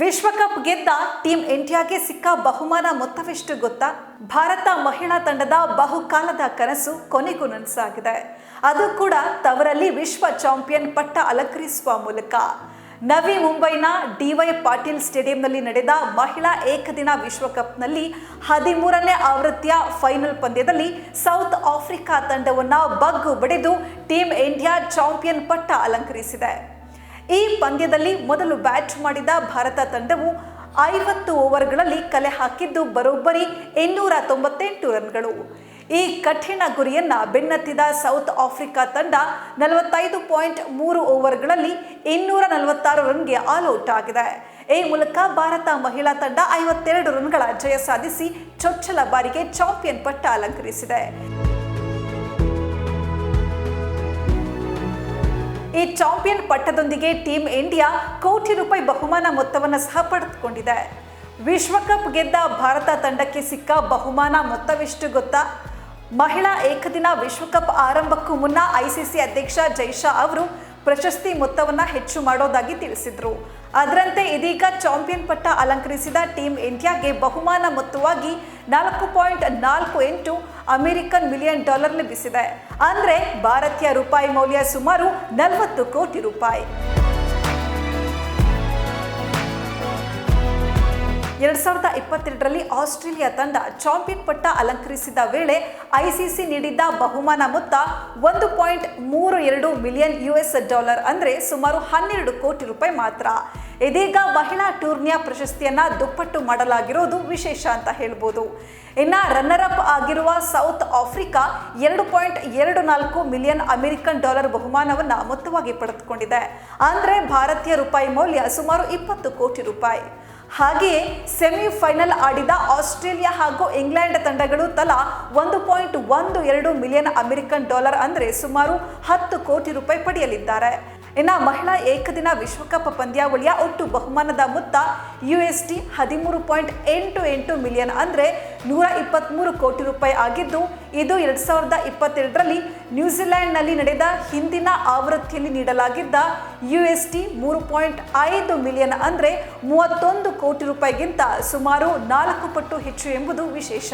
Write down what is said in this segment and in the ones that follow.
ವಿಶ್ವಕಪ್ ಗೆದ್ದ ಟೀಂ ಇಂಡಿಯಾಗೆ ಸಿಕ್ಕ ಬಹುಮಾನ ಮೊತ್ತವೆಷ್ಟು ಗೊತ್ತಾ? ಭಾರತ ಮಹಿಳಾ ತಂಡದ ಬಹುಕಾಲದ ಕನಸು ಕೊನೆಗೂ ನನಸಾಗಿದೆ. ಅದು ಕೂಡ ತವರಲ್ಲಿ ವಿಶ್ವ ಚಾಂಪಿಯನ್ ಪಟ್ಟ ಅಲಂಕರಿಸುವ ಮೂಲಕ. ನವಿ ಮುಂಬೈನ ಡಿವೈ ಪಾಟೀಲ್ ಸ್ಟೇಡಿಯಂನಲ್ಲಿ ನಡೆದ ಮಹಿಳಾ ಏಕದಿನ ವಿಶ್ವಕಪ್ನಲ್ಲಿ ಹದಿಮೂರನೇ ಆವೃತ್ತಿಯ ಫೈನಲ್ ಪಂದ್ಯದಲ್ಲಿ ಸೌತ್ ಆಫ್ರಿಕಾ ತಂಡವನ್ನು ಬಗ್ಗು ಬಡಿದು ಟೀಂ ಇಂಡಿಯಾ ಚಾಂಪಿಯನ್ ಪಟ್ಟ ಅಲಂಕರಿಸಿದೆ. ಈ ಪಂದ್ಯದಲ್ಲಿ ಮೊದಲು ಬ್ಯಾಟ್ ಮಾಡಿದ ಭಾರತ ತಂಡವು ಐವತ್ತು ಓವರ್ಗಳಲ್ಲಿ ಕಲೆ ಹಾಕಿದ್ದು ಬರೋಬ್ಬರಿ ಇನ್ನೂರ ತೊಂಬತ್ತೆಂಟು ರನ್ಗಳು. ಈ ಕಠಿಣ ಗುರಿಯನ್ನ ಬೆನ್ನತ್ತಿದ ಸೌತ್ ಆಫ್ರಿಕಾ ತಂಡ ನಲವತ್ತೈದು ಪಾಯಿಂಟ್ ಮೂರು ಓವರ್ಗಳಲ್ಲಿ ಇನ್ನೂರ ನಲವತ್ತಾರು ರನ್ಗೆ ಆಲ್ಔಟ್ ಆಗಿದೆ. ಈ ಮೂಲಕ ಭಾರತ ಮಹಿಳಾ ತಂಡ ಐವತ್ತೆರಡು ರನ್ಗಳ ಜಯ ಸಾಧಿಸಿ ಚೊಚ್ಚಲ ಬಾರಿಗೆ ಚಾಂಪಿಯನ್ ಪಟ್ಟ ಅಲಂಕರಿಸಿದೆ. ಈ ಚಾಂಪಿಯನ್ ಪಟ್ಟದೊಂದಿಗೆ ಟೀಂ ಇಂಡಿಯಾ ಕೋಟಿ ರೂಪಾಯಿ ಬಹುಮಾನ ಮೊತ್ತವನ್ನು ಸಹ ಪಡೆದುಕೊಂಡಿದೆ. ವಿಶ್ವಕಪ್ ಗೆದ್ದ ಭಾರತ ತಂಡಕ್ಕೆ ಸಿಕ್ಕ ಬಹುಮಾನ ಮೊತ್ತವೆಷ್ಟು ಗೊತ್ತಾ? ಮಹಿಳಾ ಏಕದಿನ ವಿಶ್ವಕಪ್ ಆರಂಭಕ್ಕೂ ಮುನ್ನ ಐಸಿಸಿ ಅಧ್ಯಕ್ಷ ಜೈಶಾ ಅವರು ಪ್ರಶಸ್ತಿ ಮೊತ್ತವನ್ನು ಹೆಚ್ಚು ಮಾಡೋದಾಗಿ ತಿಳಿಸಿದ್ರು. ಅದರಂತೆ ಇದೀಗ ಚಾಂಪಿಯನ್ ಪಟ್ಟ ಅಲಂಕರಿಸಿದ ಟೀಮ್ ಇಂಡಿಯಾಗೆ ಬಹುಮಾನ ಮೊತ್ತವಾಗಿ ನಾಲ್ಕು ಪಾಯಿಂಟ್ ನಾಲ್ಕು ಎಂಟು ಅಮೆರಿಕನ್ ಮಿಲಿಯನ್ ಡಾಲರ್ ಲಭಿಸಿದೆ ಅಂದರೆ ಭಾರತೀಯ ರೂಪಾಯಿ ಮೌಲ್ಯ ಸುಮಾರು ನಲವತ್ತು ಕೋಟಿ ರೂಪಾಯಿ. ಎರಡ್ ಸಾವಿರದ ಇಪ್ಪತ್ತೆರಡರಲ್ಲಿ ಆಸ್ಟ್ರೇಲಿಯಾ ತಂಡ ಚಾಂಪಿಯನ್ ಪಟ್ಟ ಅಲಂಕರಿಸಿದ ವೇಳೆ ಐಸಿಸಿ ನೀಡಿದ್ದ ಬಹುಮಾನ ಮೊತ್ತ ಒಂದು ಪಾಯಿಂಟ್ ಮೂರು ಎರಡು ಮಿಲಿಯನ್ ಯು ಎಸ್ ಡಾಲರ್ ಅಂದರೆ ಸುಮಾರು ಹನ್ನೆರಡು ಕೋಟಿ ರೂಪಾಯಿ ಮಾತ್ರ. ಇದೀಗ ಮಹಿಳಾ ಟೂರ್ನಿಯ ಪ್ರಶಸ್ತಿಯನ್ನ ದುಪ್ಪಟ್ಟು ಮಾಡಲಾಗಿರೋದು ವಿಶೇಷ ಅಂತ ಹೇಳ್ಬೋದು. ಇನ್ನ ರನ್ನರ್ ಅಪ್ ಆಗಿರುವ ಸೌತ್ ಆಫ್ರಿಕಾ ಎರಡು ಪಾಯಿಂಟ್ ಎರಡು ನಾಲ್ಕು ಮಿಲಿಯನ್ ಅಮೆರಿಕನ್ ಡಾಲರ್ ಬಹುಮಾನವನ್ನು ಮೊತ್ತವಾಗಿ ಪಡೆದುಕೊಂಡಿದೆ. ಅಂದ್ರೆ ಭಾರತೀಯ ರೂಪಾಯಿ ಮೌಲ್ಯ ಸುಮಾರು ಇಪ್ಪತ್ತು ಕೋಟಿ ರೂಪಾಯಿ. ಹಾಗೆಯೇ ಸೆಮಿಫೈನಲ್ ಆಡಿದ ಆಸ್ಟ್ರೇಲಿಯಾ ಹಾಗೂ ಇಂಗ್ಲೆಂಡ್ ತಂಡಗಳು ತಲಾ ಒಂದು ಪಾಯಿಂಟ್ ಒಂದು ಎರಡು ಮಿಲಿಯನ್ ಅಮೆರಿಕನ್ ಡಾಲರ್ ಅಂದರೆ ಸುಮಾರು ಹತ್ತು ಕೋಟಿ ರೂಪಾಯಿ ಪಡೆಯಲಿದ್ದಾರೆ. ಇನ್ನು ಮಹಿಳಾ ಏಕದಿನ ವಿಶ್ವಕಪ್ ಪಂದ್ಯಾವಳಿಯ ಒಟ್ಟು ಬಹುಮಾನದ ಮೊತ್ತ ಯು ಎಸ್ ಟಿ ಹದಿಮೂರು ಪಾಯಿಂಟ್ ಎಂಟು ಎಂಟು ಮಿಲಿಯನ್ ಅಂದರೆ ನೂರ ಇಪ್ಪತ್ತ್ಮೂರು ಕೋಟಿ ರೂಪಾಯಿ ಆಗಿದ್ದು, ಇದು ಎರಡು ಸಾವಿರದ ಇಪ್ಪತ್ತೆರಡರಲ್ಲಿ ನ್ಯೂಜಿಲೆಂಡ್ನಲ್ಲಿ ನಡೆದ ಹಿಂದಿನ ಆವೃತ್ತಿಯಲ್ಲಿ ನೀಡಲಾಗಿದ್ದ ಯು ಎಸ್ ಟಿ ಮೂರು ಪಾಯಿಂಟ್ ಐದು ಮಿಲಿಯನ್ ಅಂದರೆ ಮೂವತ್ತೊಂದು ಕೋಟಿ ರೂಪಾಯಿಗಿಂತ ಸುಮಾರು ನಾಲ್ಕು ಪಟ್ಟು ಹೆಚ್ಚು ಎಂಬುದು ವಿಶೇಷ.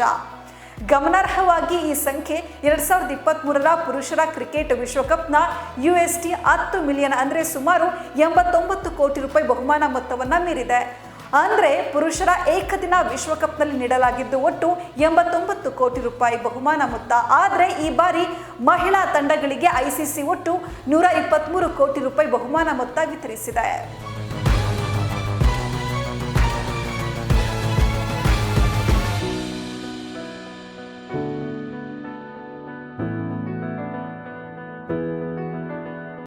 ಗಮನಾರ್ಹವಾಗಿ ಈ ಸಂಖ್ಯೆ ಎರಡ್ ಸಾವಿರದ ಇಪ್ಪತ್ತ್ಮೂರರ ಪುರುಷರ ಕ್ರಿಕೆಟ್ ವಿಶ್ವಕಪ್ನ ಯು ಎಸ್ ಟಿ ಹತ್ತು ಮಿಲಿಯನ್ ಅಂದರೆ ಸುಮಾರು ಎಂಬತ್ತೊಂಬತ್ತು ಕೋಟಿ ರೂಪಾಯಿ ಬಹುಮಾನ ಮೊತ್ತವನ್ನು ಮೀರಿದೆ. ಅಂದರೆ ಪುರುಷರ ಏಕದಿನ ವಿಶ್ವಕಪ್ನಲ್ಲಿ ನೀಡಲಾಗಿದ್ದು ಒಟ್ಟು ಎಂಬತ್ತೊಂಬತ್ತು ಕೋಟಿ ರೂಪಾಯಿ ಬಹುಮಾನ ಮೊತ್ತ. ಆದರೆ ಈ ಬಾರಿ ಮಹಿಳಾ ತಂಡಗಳಿಗೆ ಐಸಿಸಿ ಒಟ್ಟು ನೂರ ಇಪ್ಪತ್ತ್ಮೂರು ಕೋಟಿ ರೂಪಾಯಿ ಬಹುಮಾನ ಮೊತ್ತ ವಿತರಿಸಿದೆ.